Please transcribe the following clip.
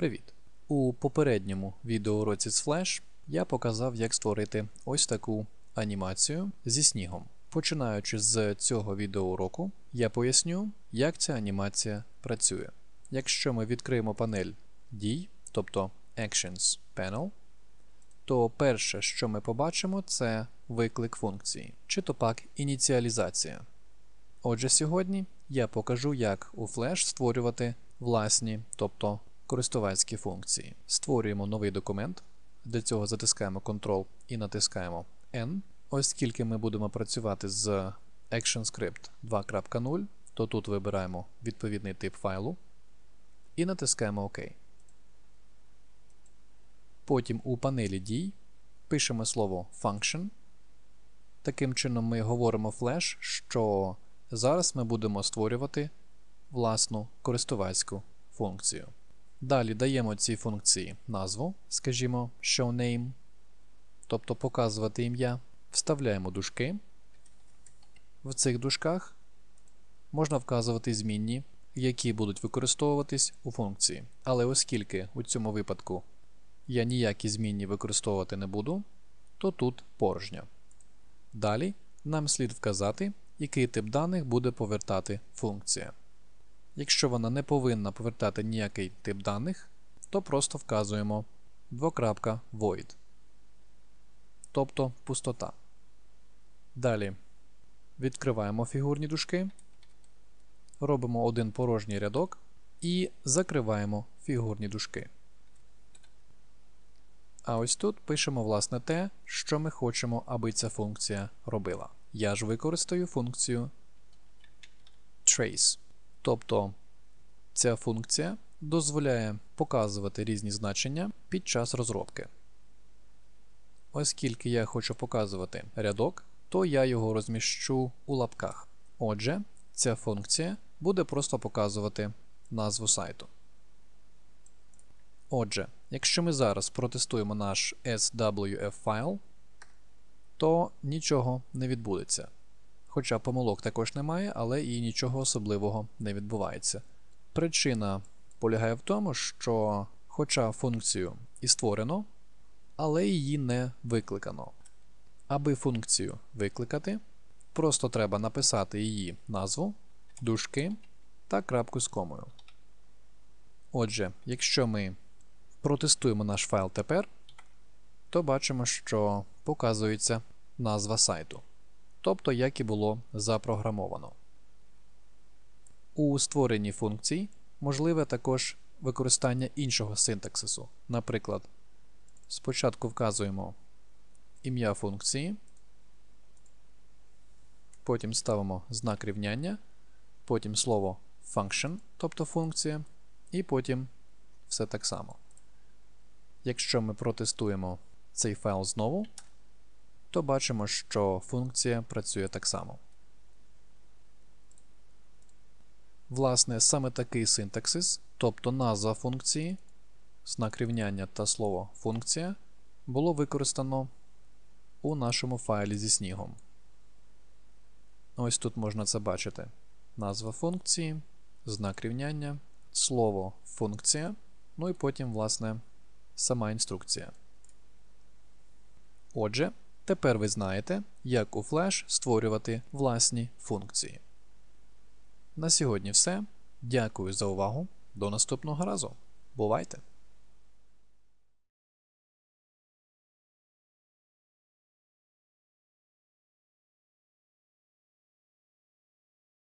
Привіт! У попередньому відеоуроці з Flash я показав, як створити ось таку анімацію зі снігом. Починаючи з цього відеоуроку, я поясню, як ця анімація працює. Якщо ми відкриємо панель дій, тобто Actions Panel, то перше, що ми побачимо, це виклик функції, чи то пак ініціалізація. Отже, сьогодні я покажу, як у Flash створювати власні, тобто користувацькі функції. Створюємо новий документ. Для цього затискаємо Ctrl і натискаємо N. Оскільки ми будемо працювати з ActionScript 2.0, то тут вибираємо відповідний тип файлу і натискаємо ОК. Потім у панелі дій пишемо слово Function. Таким чином ми говоримо Flash, що зараз ми будемо створювати власну користувацьку функцію. Далі даємо цій функції назву, скажімо, showName, тобто показувати ім'я, вставляємо дужки. В цих дужках можна вказувати змінні, які будуть використовуватись у функції. Але оскільки у цьому випадку я ніякі змінні використовувати не буду, то тут порожньо. Далі нам слід вказати, який тип даних буде повертати функція. Якщо вона не повинна повертати ніякий тип даних, то просто вказуємо двокрапка void, тобто пустота. Далі відкриваємо фігурні дужки, робимо один порожній рядок і закриваємо фігурні дужки. А ось тут пишемо власне те, що ми хочемо, аби ця функція робила. Я ж використаю функцію trace. Тобто ця функція дозволяє показувати різні значення під час розробки. Оскільки я хочу показувати рядок, то я його розміщу у лапках. Отже, ця функція буде просто показувати назву сайту. Отже, якщо ми зараз протестуємо наш SWF файл, то нічого не відбудеться. Хоча помилок також немає, але і нічого особливого не відбувається. Причина полягає в тому, що, хоча функцію і створено, але її не викликано. Аби функцію викликати, просто треба написати її назву, дужки та крапку з комою. Отже, якщо ми протестуємо наш файл тепер, то бачимо, що показується назва сайту тобто як і було запрограмовано. У створенні функцій можливе також використання іншого синтаксису. Наприклад, спочатку вказуємо ім'я функції, потім ставимо знак рівняння, потім слово function, тобто функція, і потім все так само. Якщо ми протестуємо цей файл знову, то бачимо, що функція працює так само. Власне, саме такий синтаксис, тобто назва функції, знак рівняння та слово функція, було використано у нашому файлі зі снігом. Ось тут можна це бачити. Назва функції, знак рівняння, слово функція, ну і потім, власне, сама інструкція. Отже, Тепер ви знаєте, як у Flash створювати власні функції. На сьогодні все. Дякую за увагу. До наступного разу. Бувайте!